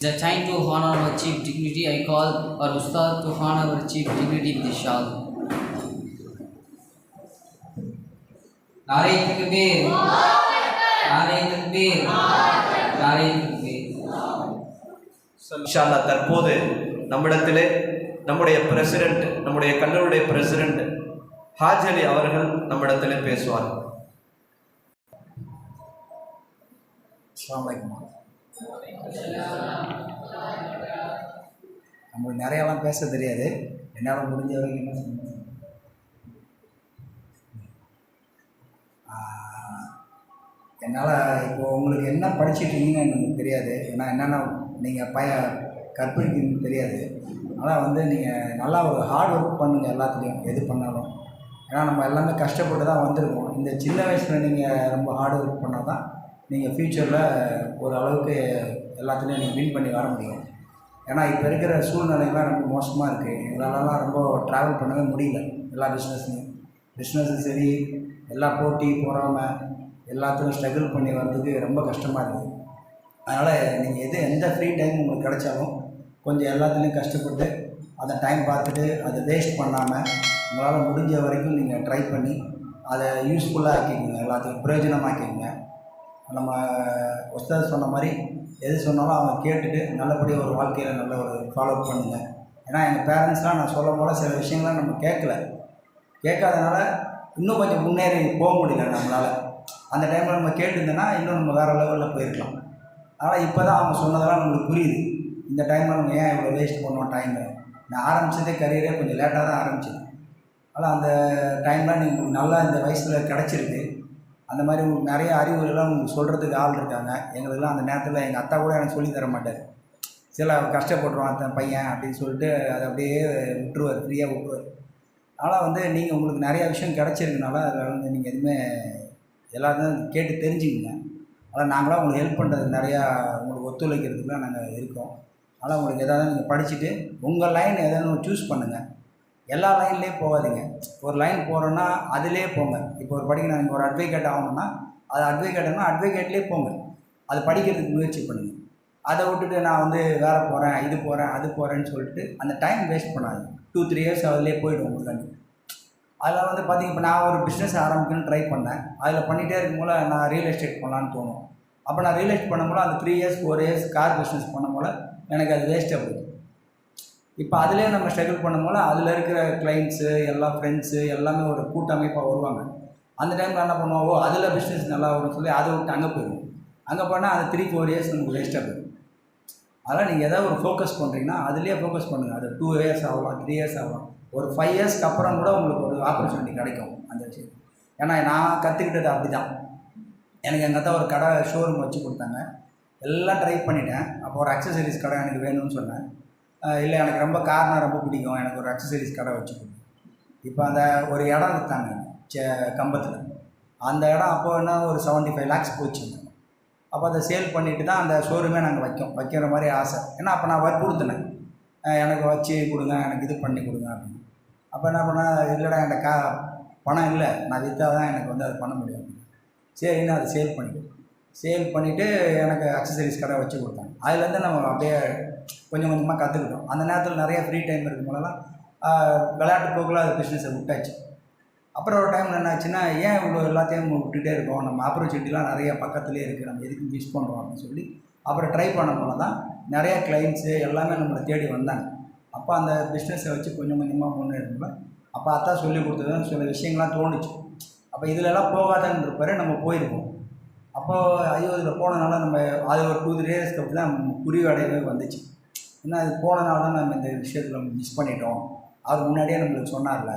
The time to honor our chief dignity, I call our Ustad to honor our chief dignity with the shawl. नारे तकबीर नारे तकबीर नारे तकबीर இன்ஷா அல்லாஹ் தற்போது நம்மிடத்திலே நம்முடைய பிரசிடென்ட் நம்முடைய கல்லூரியுடைய பிரசிடென்ட் ஹாஜ் அலி அவர்கள் நம்மிடத்திலே பேசுவார் அஸ்ஸலாமு அலைக்கும் நம்மளுக்கு நிறையாலாம் பேச தெரியாது. என்னால் முடிஞ்ச வரைக்கும் என்ன என்னால் இப்போது உங்களுக்கு என்ன படிச்சுட்டீங்கன்னு எனக்கு தெரியாது. ஏன்னா என்னென்ன நீங்கள் பய கற்பிருக்கீங்கன்னு தெரியாது. ஆனால் வந்து நீங்கள் நல்லா ஒரு ஹார்ட் ஒர்க் பண்ணுங்கள் எல்லாத்துலேயும் எது பண்ணாலும். ஏன்னா நம்ம எல்லாமே கஷ்டப்பட்டு தான் வந்திருக்கோம். இந்த சின்ன வயசில் நீங்கள் ரொம்ப ஹார்ட் ஒர்க் பண்ணால் தான் நீங்கள் ஃப்யூச்சரில் ஒரு அளவுக்கு எல்லாத்துலேயும் நீங்கள் வின் பண்ணி வர முடியும். ஏன்னா இப்போ இருக்கிற சூழ்நிலைலாம் ரொம்ப மோசமாக இருக்குது எங்களாலலாம் ரொம்ப ட்ராவல் பண்ணவே முடியல. எல்லா பிஸ்னஸ்லையும் பிஸ்னஸும் சரி எல்லா போட்டி பொறாமை எல்லாத்துக்கும் ஸ்ட்ரகிள் பண்ணி வர்றதுக்கு ரொம்ப கஷ்டமாக இருக்குது அதனால் நீங்கள் எது எந்த ஃப்ரீ டைம் உங்களுக்கு கிடைச்சாலும் கொஞ்சம் எல்லாத்துலேயும் கஷ்டப்பட்டு அந்த டைம் பார்த்துட்டு அதை வேஸ்ட் பண்ணாமல் உங்களால் முடிஞ்ச வரைக்கும் நீங்கள் ட்ரை பண்ணி அதை யூஸ்ஃபுல்லாக ஆக்கிக்கோங்க. எல்லாத்துக்கும் பிரயோஜனமாக்கிக்கோங்க. நம்ம உஸ்தாத் சொன்ன மாதிரி எது சொன்னாலும் அவங்க கேட்டுட்டு நல்லபடியாக ஒரு வாழ்க்கையில் நல்ல ஒரு ஃபாலோ பண்ணுங்கள் ஏன்னா எங்கள் பேரண்ட்ஸ்லாம் நான் சொல்லும் போல சில விஷயங்கள்லாம் நம்ம கேட்கல. கேட்காதனால இன்னும் கொஞ்சம் முன்னேறி போக முடியல நம்மளால். அந்த டைமில் நம்ம கேட்டிருந்தோன்னா இன்னும் நம்ம வேறு லெவலில் போயிருக்கலாம். ஆனால் இப்போ தான் அவங்க சொன்னதெல்லாம் நம்மளுக்கு புரியுது. இந்த டைமில் நம்ம ஏன் இவ்வளோ வேஸ்ட் பண்ணோம் டைமை நான் ஆரம்பித்ததே கரியரே கொஞ்சம் லேட்டாக தான் ஆரம்பிச்சது. ஆனால் அந்த டைம்லாம் நீங்கள் நல்லா இந்த வயசில் கிடச்சிருக்கு. அந்த மாதிரி உங்களுக்கு நிறைய அறிவுரைலாம் உங்களுக்கு சொல்கிறதுக்கு ஆள் இருக்காங்க. எங்களுக்கெல்லாம் அந்த நேரத்தில் எங்கள் அத்தா கூட எனக்கு சொல்லி தர மாட்டார். சில கஷ்டப்படுறோம் அந்த பையன் அப்படின்னு சொல்லிட்டு அதை அப்படியே விட்டுருவார் ஃப்ரீயாக விட்டுருவார். ஆனால் வந்து நீங்கள் உங்களுக்கு நிறையா விஷயம் கிடச்சிருக்கனால அதில் வந்து நீங்கள் எதுவுமே எல்லாத்தையும் கேட்டு தெரிஞ்சுக்கங்க. ஆனால் நாங்களாம் உங்களுக்கு ஹெல்ப் பண்ணுறது நிறையா உங்களுக்கு ஒத்துழைக்கிறதுக்குலாம் நாங்கள் இருக்கோம். ஆனால் உங்களுக்கு எதாவது நீங்கள் படிச்சுட்டு உங்கள் லைன் எதாவது சூஸ் பண்ணுங்கள் எல்லா லைன்லேயும் போகாதீங்க. ஒரு லைன் போகிறோன்னா அதிலே போங்க. இப்போ ஒரு படிக்கணும் நீங்கள் ஒரு அட்வொகேட் ஆகணும்னா அது அட்வொகேட்னா அட்வொகேட்லேயே போங்க. அது படிக்கிறதுக்கு முயற்சி பண்ணுங்கள் அதை விட்டுட்டு நான் வந்து வேறு போகிறேன் இது போகிறேன் அது போகிறேன்னு சொல்லிட்டு அந்த டைம் வேஸ்ட் பண்ணாதீங்க. டூ த்ரீ இயர்ஸ் அதிலே போய்டும் உங்களுக்கு அதில் வந்து பார்த்திங்க இப்போ நான் ஒரு பிஸ்னஸ் ஆரம்பிக்கணும்னு ட்ரை பண்ணேன். அதில் பண்ணிகிட்டே இருக்கும்போது நான் ரியல் எஸ்டேட் பண்ணலான்னு தோணும். அப்போ நான் ரியல் எஸ்டேட் பண்ணும்போது அந்த three years four years car business பண்ணும்போது எனக்கு அது வேஸ்ட்டாக போகுது இப்போ அதுலேயே நம்ம ஸ்ட்ரகிள் பண்ணும்போது அதில் இருக்கிற கிளைண்ட்ஸு எல்லா ஃப்ரெண்ட்ஸு எல்லாமே ஒரு கூட்டமைப்பாக வருவாங்க. அந்த டைமில் என்ன பண்ணுவோம்? ஓ அதில் பிஸ்னஸ் நல்லா வரும்னு சொல்லி அதை விட்டு அங்கே போயிடும் அங்கே போனால் அது த்ரீ ஃபோர் இயர்ஸ் நமக்கு வேஸ்ட்டாக போயிடும். அதெல்லாம் நீங்கள் எதாவது ஒரு ஃபோக்கஸ் பண்ணுறீங்கன்னா அதுலேயே ஃபோக்கஸ் பண்ணுங்கள் அது டூ இயர்ஸ் ஆகலாம் த்ரீ இயர்ஸ் ஆகலாம். ஒரு ஃபைவ் இயர்ஸ்க்கு அப்புறம் கூட உங்களுக்கு ஒரு ஆப்பர்ச்சுனிட்டி கிடைக்கும் அந்த விஷயம். ஏன்னா நான் கற்றுக்கிட்டது அப்படி தான் எனக்கு எங்கள் தான் ஒரு கடை ஷோரூம் வச்சு கொடுத்தாங்க. எல்லாம் ட்ரை பண்ணிட்டேன். அப்போ ஒரு அக்சசரிஸ் கடை எனக்கு வேணும்னு சொன்னேன். இல்லை எனக்கு ரொம்ப கார்னா ரொம்ப பிடிக்கும். எனக்கு ஒரு அக்சசரிஸ் கடை வச்சு இப்போ அந்த ஒரு இடம் விற்றாங்க சே கம்பத்தில். அந்த இடம் அப்போ என்ன ஒரு செவன்ட்டி ஃபைவ் லேக்ஸ் போச்சு அப்போ அதை சேல் பண்ணிட்டு தான் அந்த ஷோரூமே நாங்கள் வைக்கோம். வைக்கிற மாதிரி ஆசை. ஏன்னா அப்போ நான் வற்புறுத்தினேன் எனக்கு வச்சு கொடுங்க எனக்கு இது பண்ணி கொடுங்க அப்படின்னு. அப்போ என்ன பண்ணேன் இல்லைடா எனக்கு கா பணம் இல்லை. நான் விற்றா தான் எனக்கு வந்து அது பண்ண முடியும். சரின்னு அதை சேல் பண்ணிவிட்டு சேல் பண்ணிவிட்டு எனக்கு அக்சசரிஸ் கடை வச்சு கொடுத்தாங்க. அதுலேருந்து நம்ம அப்படியே கொஞ்சம் கொஞ்சமாக கற்றுக்கிட்டோம் அந்த நேரத்தில் நிறையா ஃப்ரீ டைம் இருக்கும் போலலாம் விளையாட்டு போக்கில் அது பிஸ்னஸை விட்டாச்சு. அப்புறம் ஒரு டைமில் என்ன ஆச்சுன்னா ஏன் இவ்வளோ எல்லாத்தையும் விட்டுட்டே இருக்கோம்? நம்ம ஆப்பர்ச்சுனிட்டிலாம் நிறையா பக்கத்துலேயே இருக்குது நம்ம எதுக்கு மிஸ் பண்ணுறோம் அப்படின்னு சொல்லி அப்புறம் ட்ரை பண்ண போல தான் நிறைய கிளைண்ட்ஸு எல்லாமே நம்மளை தேடி வந்தாங்க. அப்போ அந்த பிஸ்னஸை வச்சு கொஞ்சம் கொஞ்சமாக முன்னேறணும் அப்போ அத்தா சொல்லி கொடுத்தது சில விஷயங்கள்லாம் தோணுச்சு. அப்போ இதிலெல்லாம் போகாதன்னு இருப்பாரு நம்ம போயிருக்கோம் அப்போது ஐயோ இதில் போனதுனால நம்ம அது ஒரு டூ த்ரீ இயர்ஸ்க்கு அப்படி தான் புரிவடையவே வந்துச்சு. ஏன்னா அது போனனால தான் நம்ம இந்த விஷயத்தில் மிஸ் பண்ணிட்டோம். அவர் முன்னாடியே நம்மளுக்கு சொன்னார்ல.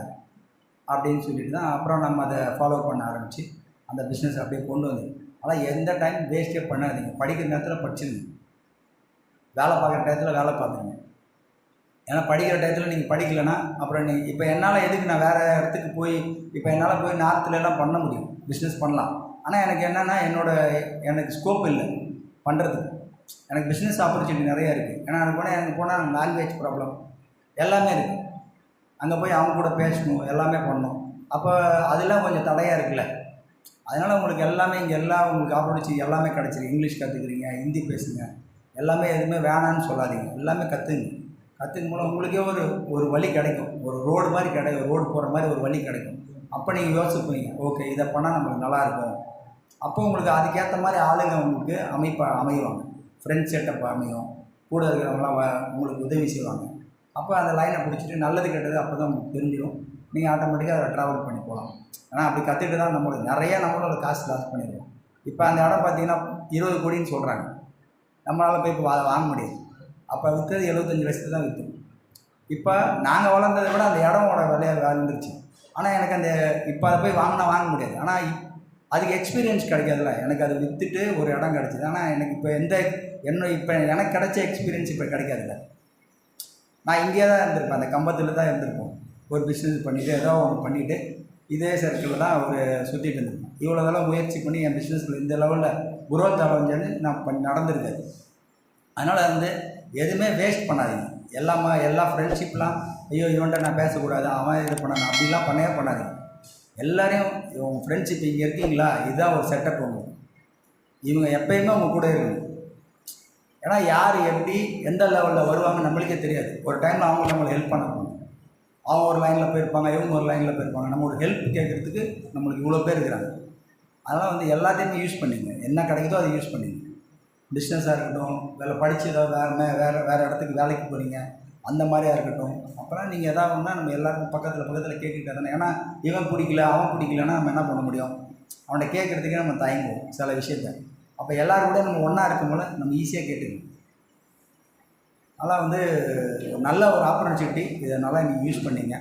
அப்படின்னு சொல்லிட்டு தான் அப்புறம் நம்ம அதை ஃபாலோ பண்ண ஆரம்பித்து அந்த பிஸ்னஸ் அப்படியே கொண்டு வந்து ஆனால் எந்த டைம் வேஸ்ட்டே பண்ணாதீங்க. படிக்கிற நேரத்தில் படிச்சிருங்க. வேலை பார்க்குற டயத்தில் வேலை பார்த்துருங்க. ஏன்னா படிக்கிற டயத்தில் நீங்கள் படிக்கலைன்னா அப்புறம் நீ இப்போ என்னால் எதுக்கு நான் வேறு இடத்துக்கு போய் இப்போ என்னால் போய் நார்த்தில் எல்லாம் பண்ண முடியும். பிஸ்னஸ் பண்ணலாம். ஆனால் எனக்கு என்னென்னா என்னோடய எனக்கு ஸ்கோப் இல்லை பண்ணுறதுக்கு எனக்கு பிஸ்னஸ் ஆப்பர்ச்சுனிட்டி நிறையா இருக்குது ஏன்னா அங்கே போனால் அங்கே போனால் லாங்குவேஜ் ப்ராப்ளம் எல்லாமே இருக்குது அங்கே போய் அவங்க கூட பேசணும் எல்லாமே பண்ணணும். அப்போ அதெல்லாம் கொஞ்சம் தடையாக இருக்குல்ல. அதனால் உங்களுக்கு எல்லாமே இங்கே எல்லாம் உங்களுக்கு ஆப்பர்ச்சுனிட்டி எல்லாமே கிடச்சிருக்கு இங்கிலீஷ் கற்றுக்குறீங்க ஹிந்தி பேசுங்க எல்லாமே எதுவுமே வேணான்னு சொல்லாதீங்க. எல்லாமே கற்றுங்க கற்றுக்கும் மூலம் உங்களுக்கே ஒரு ஒரு வழி கிடைக்கும். ஒரு ரோடு மாதிரி கிடைக்கும் ரோடு போகிற மாதிரி ஒரு வழி கிடைக்கும். அப்போ நீங்கள் யோசிப்பீங்க ஓகே இதை பண்ணால் நம்மளுக்கு நல்லாயிருக்கும் அப்போ உங்களுக்கு அதுக்கேற்ற மாதிரி ஆளுங்க உங்களுக்கு அமைப்பா அமைவாங்க. ஃப்ரெண்ட்ஸ் செட்டப் அமையும் கூட இருக்கிறவங்களாம் வ- உங்களுக்கு உதவி செய்வாங்க. அப்போ அந்த லைனை பிடிச்சிட்டு நல்லது கெட்டது அப்போ தான் உங்களுக்கு தெரிஞ்சிடும் நீங்கள் ஆட்டோமேட்டிக்காக அதை ட்ராவல் பண்ணி போகலாம். ஆனால் அப்படி கற்றுட்டு தான் நம்மளுக்கு நிறைய நம்மளோட காசு லாஸ் பண்ணிடுவோம். இப்போ அந்த இடம் பார்த்தீங்கன்னா இருபது கோடின்னு சொல்கிறாங்க நம்மளால் போய் இப்போ வாங்க முடியாது. அப்போ விற்றது எழுபத்தஞ்சி லட்சத்து தான் விற்று இப்போ நாங்கள் வளர்ந்ததை விட அந்த இடமோட விலையை வளர்ந்துருச்சு. ஆனால் எனக்கு அந்த இப்போ அதை போய் வாங்கினா வாங்க முடியாது. ஆனால் அதுக்கு எக்ஸ்பீரியன்ஸ் கிடைக்காதுல்ல. எனக்கு அது விற்றுட்டு ஒரு இடம் கிடச்சிது. ஆனால் எனக்கு இப்போ எந்த என்ன இப்போ எனக்கு கிடைச்ச எக்ஸ்பீரியன்ஸ் இப்போ கிடைக்காதுல்ல. நான் இங்கேயே தான் இருந்திருப்பேன். அந்த கம்பத்தில் தான் இருந்திருப்போம். ஒரு பிஸ்னஸ் பண்ணிவிட்டு ஏதோ ஒன்று பண்ணிவிட்டு இதே சர்க்கிளில் தான் ஒரு சுற்றிட்டு இருந்திருப்பேன் இவ்வளோ தடவை முயற்சி பண்ணி என் பிஸ்னஸில் இந்த லெவலில் குரோத் அடைஞ்சேன்னு நான் பண்ணி நடந்திருக்காது. அதனால் வந்து எதுவுமே வேஸ்ட் பண்ணாதீங்க. எல்லாமே எல்லா ஃப்ரெண்ட்ஷிப்லாம் ஐயோ இவன்ட்ட நான் பேசக்கூடாது. அவன் இது பண்ணணும் அப்படிலாம் பண்ணவே பண்ணாதீங்க. எல்லாரையும் உங்கள் ஃப்ரெண்ட்ஷிப் இங்கே இருக்கீங்களா? இதுதான் ஒரு செட்டப் உங்களுக்கு இவங்க எப்பயுமே அவங்க கூட இருக்கணும் ஏன்னா யார் எப்படி எந்த லெவலில் வருவாங்க நம்மளுக்கே தெரியாது. ஒரு டைமில் அவங்க நம்மளுக்கு ஹெல்ப் பண்ணுவாங்க அவங்க ஒரு லைனில் போயிருப்பாங்க இவங்க ஒரு லைனில் போயிருப்பாங்க. நம்ம ஒரு ஹெல்ப் கேட்குறதுக்கு நம்மளுக்கு இவ்வளோ பேர் இருக்கிறாங்க. அதனால் வந்து எல்லாத்தையுமே யூஸ் பண்ணிங்க. என்ன கிடைக்குதோ அதை யூஸ் பண்ணிங்க. பிஸ்னஸாக இருக்கட்டும் வேலை படித்து ஏதாவது வேறு வேறு வேறு இடத்துக்கு வேலைக்கு போகிறீங்க அந்த மாதிரியா இருக்கட்டும். அப்புறம் நீங்கள் எதாவது ஒன்றா நம்ம எல்லாருக்கும் பக்கத்தில் பக்கத்தில் கேட்டுக்கிட்டே தானே. ஏன்னா இவன் பிடிக்கல அவன் பிடிக்கலன்னா நம்ம என்ன பண்ண முடியும்? அவன்கிட்ட கேட்குறதுக்கே நம்ம தயங்குவோம் சில விஷயத்த. அப்போ எல்லாரும் கூட நம்ம ஒன்றா இருக்கும்போது நம்ம ஈஸியாக கேட்டுக்கணும். அதெல்லாம் வந்து நல்ல ஒரு ஆப்பர்ச்சுனிட்டி இதை நல்லா நீங்கள் யூஸ் பண்ணிங்க.